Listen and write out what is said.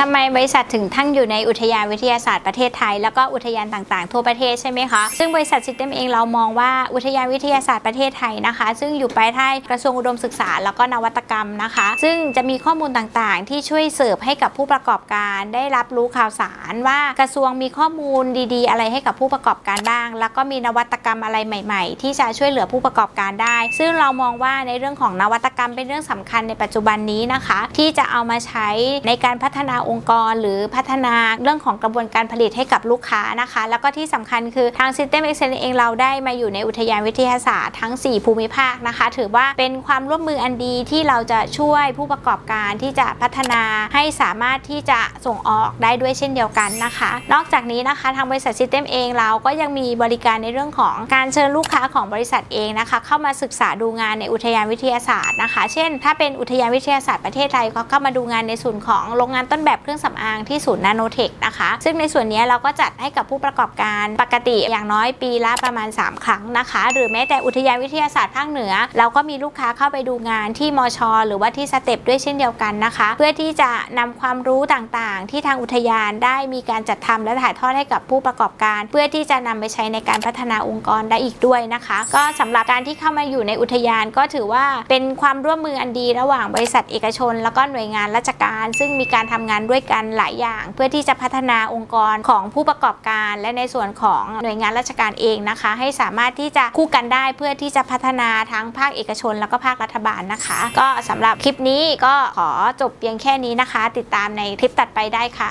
ทำไมบริษัทถึงทั้งอยู่ในอุทยานวิทยาศาสตร์ประเทศไทย แล้วก็อุทยานต่างๆ ทั่วประเทศใช่ไหมคะ ซึ่งบริษัทซิสเต็มเองเรามองว่าอุทยานวิทยาศาสตร์ประเทศไทยนะคะ ซึ่งอยู่ภายใต้กระทรวงอุดมศึกษา แล้วก็นวัตกรรมนะคะ ซึ่งจะมีข้อมูลต่างๆ ที่ช่วยเสิร์ฟให้กับผู้ประกอบการได้รับรู้ข่าวสารว่ากระทรวงมีข้อมูลดีๆ อะไรให้กับผู้ประกอบการบ้าง แล้วก็มีนวัตกรรมอะไรใหม่ ๆ ที่จะช่วยเหลือผู้ประกอบการได้ ซึ่งเรามองว่าในเรื่องของนวัตกรรมเป็นเรื่องสำคัญในปัจจุบันนี้นะคะ ที่จะเอามาใช้ในการพัฒนาองค์กร หรือพัฒนาเรื่องของกระบวนการผลิตให้กับลูกค้านะคะ แล้วก็ที่สำคัญคือทาง System Excellence เองเราได้มาอยู่ในอุทยานวิทยาศาสตร์ทั้ง 4 ภูมิภาคนะคะ ถือว่าเป็นความร่วมมืออันดีที่เราจะช่วยผู้ประกอบการที่จะพัฒนาให้สามารถที่จะส่งออกได้ด้วยเช่นเดียวกันนะคะ นอกจากนี้นะคะทางบริษัท System เองเราก็ยังมีบริการในเรื่องของการเชิญลูกค้าของบริษัทเองนะคะ เข้ามาศึกษาดูงานในอุทยานวิทยาศาสตร์นะคะ เช่น ถ้าเป็นอุทยานวิทยาศาสตร์ประเทศไทยก็เข้ามาดูงานในส่วนของโรงงานต้นแบบเครื่องสำอางที่ศูนย์นาโนเทคนะคะ ซึ่งในส่วนนี้เราก็จัดให้กับผู้ประกอบการปกติอย่างน้อยปีละประมาณ 3 ครั้งนะคะ หรือแม้แต่อุทยานวิทยาศาสตร์ภาคเหนือ เราก็มีลูกค้าเข้าไปดูงานที่มช หรือว่าที่สเต็ปด้วยเช่นเดียวกันนะคะ เพื่อที่จะนำความรู้ต่างๆ ที่ทางอุทยานได้มีการจัดทำและถ่ายทอดให้กับผู้ประกอบการ เพื่อที่จะนำไปใช้ในการพัฒนาองค์กรได้อีกด้วยนะคะ ก็สำหรับการที่เข้ามาอยู่ในอุทยานก็ถือว่าเป็นความร่วมมืออันดีระหว่างบริษัทเอกชน แล้วก็หน่วยงานราชการ ซึ่งมีการทำงานด้วยกันหลายอย่าง เพื่อที่จะพัฒนาองค์กรของผู้ประกอบการ และในส่วนของหน่วยงานราชการเองนะคะ ให้สามารถที่จะคู่กันได้เพื่อที่จะพัฒนาทั้งภาคเอกชน แล้วก็ภาครัฐบาลนะคะ ก็สำหรับคลิปนี้ก็ขอจบเพียงแค่นี้นะคะ ติดตามในคลิปตัดไปได้ค่ะ